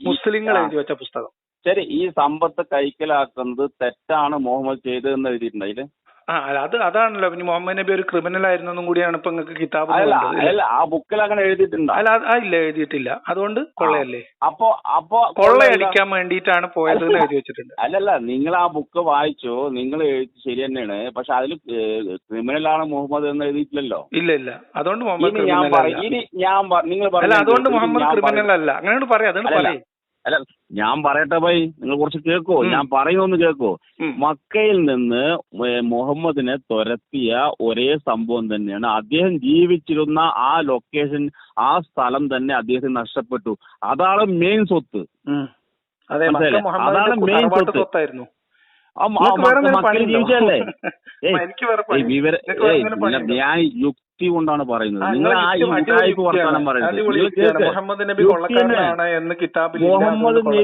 മുസ്ലിങ്ങൾ എഴുതി വെച്ച പുസ്തകം. ശരി ഈ സമ്പത്ത് കൈക്കലാക്കുന്നത് തെറ്റാണ് മുഹമ്മദ് ചെയ്തതെന്ന് എഴുതിയിട്ടുണ്ടോ അതിൽ? അത് അതാണല്ലോ. പിന്നെ മുഹമ്മദ് നബി ഒരു ക്രിമിനൽ ആയിരുന്നു എന്നും കൂടിയാണ് ഇപ്പൊ നിങ്ങൾക്ക് കിതാബ് അല്ല ആ ബുക്കിൽ അങ്ങനെ എഴുതിയിട്ടുണ്ടോ. അല്ല ആ ഇല്ല എഴുതിയിട്ടില്ല. അതുകൊണ്ട് കൊള്ളയല്ലേ? അപ്പൊ അപ്പൊ കൊള്ളയടിക്കാൻ വേണ്ടിയിട്ടാണ് പോയത് എന്ന് എഴുതി വെച്ചിട്ടുണ്ട്. അല്ലല്ല നിങ്ങൾ ആ ബുക്ക് വായിച്ചു നിങ്ങൾ എഴുതി ശരി തന്നെയാണ്. പക്ഷെ അതിൽ ക്രിമിനൽ ആണ് മുഹമ്മദ് എന്ന് എഴുതിയിട്ടില്ലല്ലോ. ഇല്ല ഇല്ല. അതുകൊണ്ട് മുഹമ്മദ് ഞാൻ നിങ്ങൾ അതുകൊണ്ട് മുഹമ്മദ് ക്രിമിനൽ അല്ല. അങ്ങനെയാണ് പറയാം അതുകൊണ്ട്. പറയും. അല്ല ഞാൻ പറയട്ടെ ബൈ നിങ്ങൾ കുറച്ച് കേൾക്കോ ഞാൻ പറയുമെന്ന് കേൾക്കോ ഉം. മക്കയിൽ നിന്ന് മുഹമ്മദിനെ തുരത്തിയ ഒരേ സംഭവം തന്നെയാണ്. അദ്ദേഹം ജീവിച്ചിരുന്ന ആ ലൊക്കേഷൻ ആ സ്ഥലം തന്നെ അദ്ദേഹത്തിന് നഷ്ടപ്പെട്ടു. അതാണ് മെയിൻ സ്വത്ത്. അതാണ് മെയിൻ സ്വത്ത്. <laughs> ഞാൻ യുക്തി കൊണ്ടാണ് പറയുന്നത്. നിങ്ങൾ ആ യുക്തായ്പ്. വർത്താനം പറയുന്നത്. മുഹമ്മദ് നബിയെ.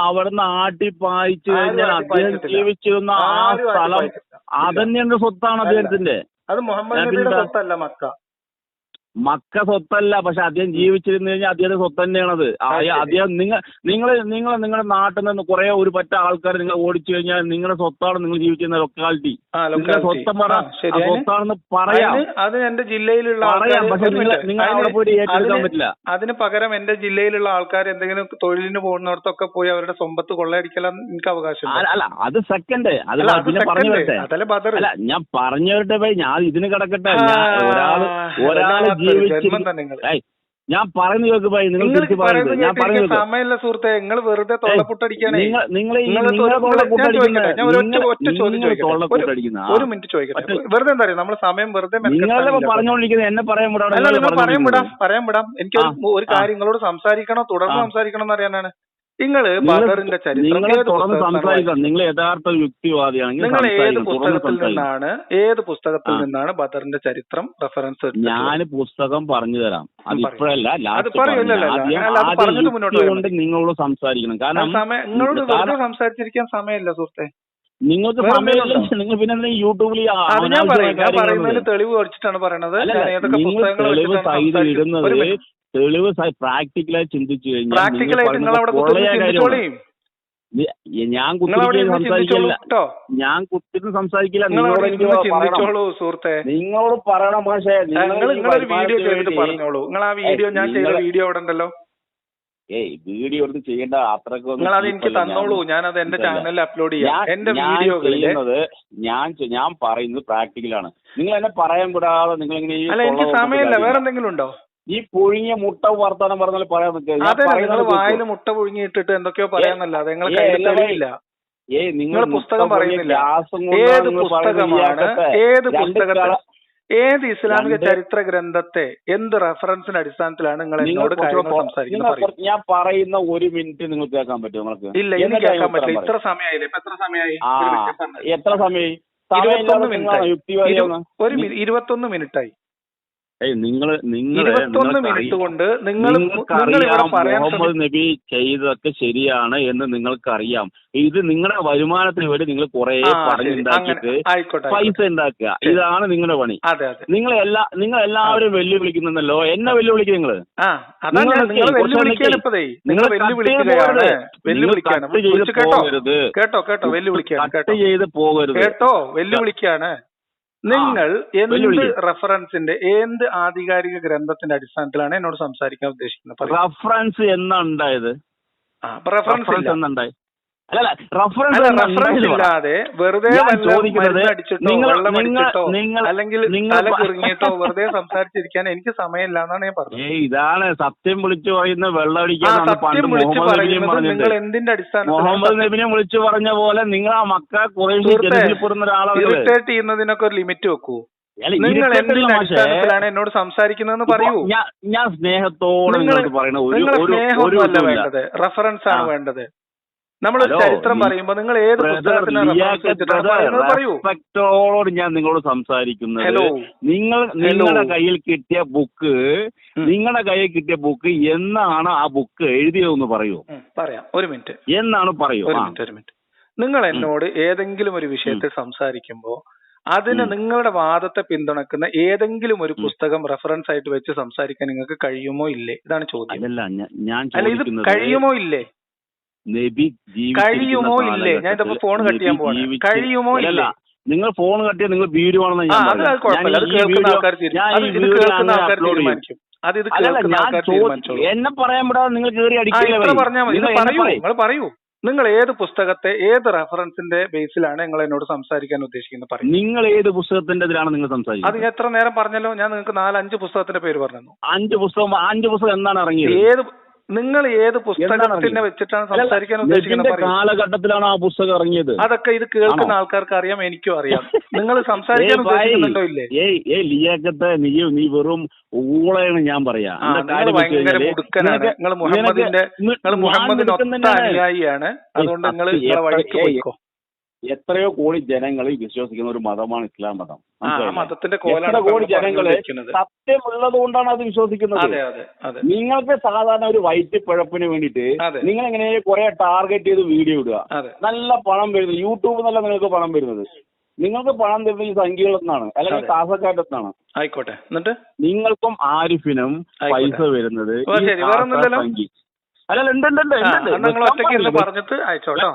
അവിടുന്ന് ആട്ടിപ്പായിച്ചു ആരും കഴിഞ്ഞാൽ അദ്ദേഹം ജീവിച്ചിരുന്ന ആ സ്ഥലം അതന്നെ അതന്നെയാണ് സ്വത്താണ്. അദ്ദേഹത്തിന്റെ അത് മുഹമ്മദ് നബിയുടെ സ്വത്തല്ല മക്ക. മക്ക സ്വത്തല്ല പക്ഷെ അദ്ദേഹം ജീവിച്ചിരുന്നു കഴിഞ്ഞാൽ അദ്ദേഹം സ്വത്ത് തന്നെയാണത് അദ്ദേഹം നിങ്ങൾ നിങ്ങൾ നിങ്ങൾ നിങ്ങളുടെ നാട്ടിൽ നിന്ന് കുറെ ഒരു പറ്റ ആൾക്കാർ നിങ്ങൾ ഓടിച്ചു കഴിഞ്ഞാൽ നിങ്ങളുടെ സ്വത്താണ് നിങ്ങൾ ജീവിച്ചിരുന്ന ലൊക്കാലിറ്റി. സ്വത്തം പറ സ്വത്താണെന്ന് പറയാം. അത് എന്റെ ജില്ലയിലുള്ള പറയാം പക്ഷെ നിങ്ങൾ അവിടെ പോയിട്ട് ഏറ്റെടുക്കാൻ പറ്റില്ല. അതിന് പകരം എന്റെ ജില്ലയിലുള്ള ആൾക്കാർ എന്തെങ്കിലും തൊഴിലിന് പോകുന്നിടത്തൊക്കെ പോയി അവരുടെ സ്വമ്പത്ത് കൊള്ളയടിക്കലാൻ എനിക്ക് അവകാശം അല്ല അല്ല, അത് സെക്കൻഡ് അതല്ല പിന്നെ പറഞ്ഞു. വരട്ടെ. അല്ല ഞാൻ പറഞ്ഞു വരട്ടെ ഞാൻ ഇതിന് കിടക്കട്ടെ. ഒരാൾ ഒരാൾ ജന്മം തന്നെ ഞാൻ പറയുന്ന കേൾക്കുമ്പോ നിങ്ങൾ പറയുന്നത് പറയുന്നത് ഞാൻ കേൾക്ക് സമയമില്ല സുഹൃത്തെ. നിങ്ങൾ വെറുതെ തൊള്ളപ്പുട്ടടിക്കാനേ നിങ്ങൾ ഒരു മിനിറ്റ് ചോദിക്കട്ടെ. വെറുതെ എന്താ നമ്മൾ സമയം വെറുതെ പറഞ്ഞോണ്ടിരിക്കുന്നത് എന്നെ പറയാൻ വിടാം പറയാൻ വിടാം പറയാൻ വിടാം. എനിക്ക് ഒരു- കാര്യം നിങ്ങളോട് സംസാരിക്കണോ തുടർന്ന് സംസാരിക്കണം എന്ന് അറിയാനാണ്. നിങ്ങൾ- ബദറിന്റെ ചരിത്രം നിങ്ങൾ യഥാർത്ഥ ഒരു യുക്തിവാദിയാണെങ്കിൽ നിങ്ങൾ ഏത് പുസ്തകത്തിൽ നിന്നാണ് ഏത് പുസ്തകത്തിൽ നിന്നാണ് ബദറിന്റെ ചരിത്രം റെഫറൻസ് ഞാൻ പുസ്തകം പറഞ്ഞു തരാം. അത്. ഇപ്പോഴല്ല ലാസ്റ്റ് നിങ്ങളോട് സംസാരിക്കണം. കാരണം നിങ്ങളോട് വെറുതെ സംസാരിച്ചിരിക്കാൻ സമയമില്ല സുഹൃത്തെ. നിങ്ങൾക്ക് സമയമില്ല നിങ്ങൾ പിന്നെ യൂട്യൂബിൽ ഈ അത് ഞാൻ പറയും. ഞാൻ പറയുന്നതിന് തെളിവ് വെച്ചിട്ടാണ് പറയണത്. അല്ലല്ല, ഞാൻ ഏതൊക്കെ പുസ്തകങ്ങൾ തെളിവ് ഒരു. തെളിവ് പ്രാക്ടിക്കലായി ചിന്തിച്ചു കഴിഞ്ഞാൽ പ്രാക്ടിക്കലായിട്ട് നിങ്ങൾ അവിടെ ഞാൻ നിങ്ങൾ അവിടെ കുത്തിരി ഇരുന്ന് ചിന്തിച്ചോളൂ സംസാരിക്കില്ല കേട്ടോ. ഞാൻ കുത്തിരി സംസാരിക്കില്ല. നിങ്ങൾ നിങ്ങളോട് അവിടെ എനിക്ക് ഇരുന്ന് പറയണം. ചിന്തിച്ചോളൂ സുഹൃത്തെ. നിങ്ങളോട് പറയണം പക്ഷേ നിങ്ങൾ നിങ്ങളൊരു വീഡിയോ ചെയ്തിട്ട് പറഞ്ഞോളൂ. നിങ്ങൾ ആ വീഡിയോ ഞാൻ ചെയ്ത വീഡിയോ അവിടെ ഉണ്ടല്ലോ ഏയ് വീഡിയോ എടുത്ത് ചെയ്യേണ്ട അത്രക്കൊന്നും നിങ്ങൾ അത് എനിക്ക് തന്നോളൂ. ഞാൻ അത് എന്റെ ചാനലിൽ അപ്ലോഡ് ചെയ്യാം. എന്റെ ചെയ്യുന്നത് ഞാൻ ഞാൻ പറയുന്നത് പ്രാക്ടിക്കലാണ് നിങ്ങൾ എന്നെ പറയാൻ കൂടാതെ നിങ്ങൾ ഇങ്ങനെ അല്ല എനിക്ക് സമയമില്ല. വേറെ എന്തെങ്കിലും ഉണ്ടോ? ഈ പുഴുങ്ങിയ മുട്ട വർത്താനം പറഞ്ഞാൽ പറയാൻ നിങ്ങൾ വായിൽ മുട്ട പുഴുങ്ങിയിട്ടിട്ട് എന്തൊക്കെയോ പറയാന്നല്ലാതെ നിങ്ങൾ ഏയ് നിങ്ങൾ പുസ്തകം പറയുന്നില്ല. ഏത് പുസ്തകമാണ് ഏത് രണ്ട് പുസ്തകത്തെ കള- ഏത് ഇസ്ലാമിക ചരിത്ര ഗ്രന്ഥത്തെ എന്ത് റെഫറൻസിന്റെ അടിസ്ഥാനത്തിലാണ് നിങ്ങൾ എന്നോട് കാര്യങ്ങൾ സംസാരിക്കുന്നത്? ഞാൻ പറയുന്ന ഒരു മിനിറ്റ് നിങ്ങൾ കേൾക്കാൻ പറ്റും നിങ്ങൾക്ക്? ഇല്ല എനിക്ക് കേൾക്കാൻ പറ്റില്ല. ഇത്ര. സമയമായില്ലേ? ഇപ്പൊ എത്ര സമയമായി. എത്ര സമയം ഇരുപത്തൊന്ന് മിനിറ്റ് ഒരു ഇരുപത്തൊന്ന് മിനിറ്റ് ആയി ഏയ് നിങ്ങൾ നിങ്ങൾ മിനിറ്റ് കൊണ്ട് നിങ്ങൾ മുഹമ്മദ് നബി ചെയ്തതൊക്കെ ശരിയാണ് എന്ന് നിങ്ങൾക്കറിയാം. ഇത് നിങ്ങളുടെ വരുമാനത്തിന് വേണ്ടി നിങ്ങൾ കുറെ. പറഞ്ഞുണ്ടാക്കിയിട്ട് പൈസ ഉണ്ടാക്കുക. ഇതാണ് നിങ്ങളുടെ പണി. നിങ്ങൾ എല്ലാ നിങ്ങൾ എല്ലാവരും വെല്ലുവിളിക്കുന്നുണ്ടല്ലോ. എന്നെ വെല്ലുവിളിക്കും നിങ്ങൾ കട്ട് ചെയ്ത് പോകരുത്. കേട്ടോ. വെല്ലുവിളിക്കാണ് നിങ്ങൾ എന്ത് റഫറൻസിന്റെ എന്ത് ആധികാരിക ഗ്രന്ഥത്തിന്റെ അടിസ്ഥാനത്തിലാണ് എന്നോട് സംസാരിക്കാൻ ഉദ്ദേശിക്കുന്നത്? റഫറൻസ് എന്നാ ഉണ്ടായത്? റെഫറൻസ് അല്ലല്ല റഫറൻസ്. ഇല്ലാതെ വെറുതെ നിങ്ങൾ- അല്ലെങ്കിൽ വെറുതെ സംസാരിച്ചിരിക്കാൻ എനിക്ക് സമയമില്ല എന്നാണ് ഞാൻ പറഞ്ഞത്. ഏയ് ഇതാണ് സത്യം വിളിച്ചു പറയുന്ന വെള്ളം അടിക്കാൻ പണ്ട് മുഹമ്മദ് പറയുന്നത് എന്തിന്റെ മുഹമ്മദ് നബിനെ വിളിച്ചു പറഞ്ഞ പോലെ നിങ്ങൾ ആ മക്ക കുറേശ്ശെ ഇറിറ്റേറ്റ് ചെയ്യുന്നതിനൊക്കെ ഒരു ലിമിറ്റ് വെക്കൂ. നിങ്ങൾ എന്തിനാണ് എന്തിന്റെ അടിസ്ഥാനത്തിലാണ് എന്നോട് സംസാരിക്കുന്നതെന്ന് പറയൂ. ഞാൻ സ്നേഹത്തോടെ നിങ്ങൾ പറയണ. വേണ്ടത്. റെഫറൻസ് ആണ് വേണ്ടത്. ഹലോ, ചരിത്രം പറയുമ്പോ നിങ്ങൾ ഏത് respectോട് ഞാൻ നിങ്ങളോട് സംസാരിക്കുന്നത് നിങ്ങൾ നിങ്ങളുടെ കയ്യിൽ കിട്ടിയ ബുക്ക് നിങ്ങളുടെ കയ്യിൽ കിട്ടിയ ബുക്ക് എന്നാണ് ആ ബുക്ക് എഴുതിയതെന്ന് പറയൂ. പറയാം. ഒരു മിനിറ്റ്. എന്നാണ് പറയൂ. ഒരു മിനിറ്റ് ഒരു മിനിറ്റ്. നിങ്ങൾ എന്നോട് ഏതെങ്കിലും ഒരു വിഷയത്തിൽ സംസാരിക്കുമ്പോ അതിന് നിങ്ങളുടെ വാദത്തെ പിന്തുണക്കുന്ന ഏതെങ്കിലും ഒരു പുസ്തകം റെഫറൻസ് ആയിട്ട് വെച്ച് സംസാരിക്കാൻ നിങ്ങൾക്ക് കഴിയുമോ ഇല്ലേ? ഇതാണ് ചോദ്യം. അല്ല ഇത് കഴിയുമോ ഇല്ലേ? നബി കഴിയുമോ ഇല്ലേ? ഞാൻ ഇതിപ്പോ ഫോൺ കട്ട് ചെയ്യാൻ പോവാണ്. കഴിയുമോ ഇല്ല? നിങ്ങൾ ഫോൺ കട്ടിയാൽ നിങ്ങൾ വീഡിയോ ആണെന്ന് ഞാൻ എന്നെ പറയാൻ വിടാതെ നിങ്ങൾ കയറി അടിക്കില്ല പറയൂ. നിങ്ങൾ ഏത് പുസ്തകത്തെ ഏത് റെഫറൻസിന്റെ ബേസിലാണ് നിങ്ങൾ എന്നോട് സംസാരിക്കാൻ ഉദ്ദേശിക്കുന്നത് പറഞ്ഞു നിങ്ങൾ ഏത് പുസ്തകത്തിന്റെ ഇതിലാണ് നിങ്ങൾ സംസാരിക്കുന്നത്? അത് എത്ര നേരം പറഞ്ഞല്ലോ? ഞാൻ നിങ്ങൾക്ക് നാല് അഞ്ച് പുസ്തകത്തിന്റെ പേര് പറഞ്ഞു അഞ്ച് പുസ്തകം അഞ്ച് പുസ്തകം എന്നാണ് ഇറങ്ങിയത്? ഏത് നിങ്ങൾ ഏത് പുസ്തകത്തിനെ വെച്ചിട്ടാണ് സംസാരിക്കാൻ ഉദ്ദേശിക്കുന്നത് കാലഘട്ടത്തിലാണ് ആ പുസ്തകം ഇറങ്ങിയത്. അതൊക്കെ ഇത് കേൾക്കുന്ന? ആൾക്കാർക്ക് അറിയാം എനിക്കും അറിയാം. <laughs> നിങ്ങൾ സംസാരിക്കാൻ ഉദ്ദേശിക്കുന്നുണ്ടോ ഇല്ലേ? ഏയ് ലിയാക്കത്തെ നീ നീ വെറും ഊളയാണ് ഞാൻ പറയാ. ഭയങ്കര മുടുക്കനാണ്. നിങ്ങൾ മുഹമ്മദിന്റെ നിങ്ങൾ മുഹമ്മദിന്റെ ഒത്ത അനുയായിയാണ്. അതുകൊണ്ട് നിങ്ങൾ വഴിക്ക് പോയിക്കോ. എത്രയോ കോടി ജനങ്ങൾ വിശ്വസിക്കുന്ന ഒരു മതമാണ് ഇസ്ലാം മതം. മതത്തിന്റെ എത്ര കോടി ജനങ്ങളെ ജനങ്ങൾ പറഞ്ഞുകൊണ്ടിരിക്കുന്നത്. സത്യമുള്ളത് കൊണ്ടാണ് അത് വിശ്വസിക്കുന്നത് നിങ്ങൾക്ക് സാധാരണ ഒരു വൈറ്റ് പിഴപ്പിന് വേണ്ടിയിട്ട് നിങ്ങൾ എങ്ങനെ കുറെ ടാർഗറ്റ് ചെയ്ത് വീഡിയോ ഇടുക? നല്ല പണം വരുന്നത് യൂട്യൂബ് നല്ല നിങ്ങൾക്ക് പണം വരുന്നത്. നിങ്ങൾക്ക് പണം തരുന്ന ഈ സംഖ്യകളിൽ നിന്നാണ് അല്ലെങ്കിൽ. കാസക്കാരുടെ ആയിക്കോട്ടെ. എന്നിട്ട്? നിങ്ങൾക്കും ആരിഫിനും പൈസ വരുന്നത്? അല്ലല്ല ഉണ്ട് ഉണ്ട് ഉണ്ട് ഒറ്റയ്ക്ക് പറഞ്ഞിട്ട് അയച്ചോട്ടോ.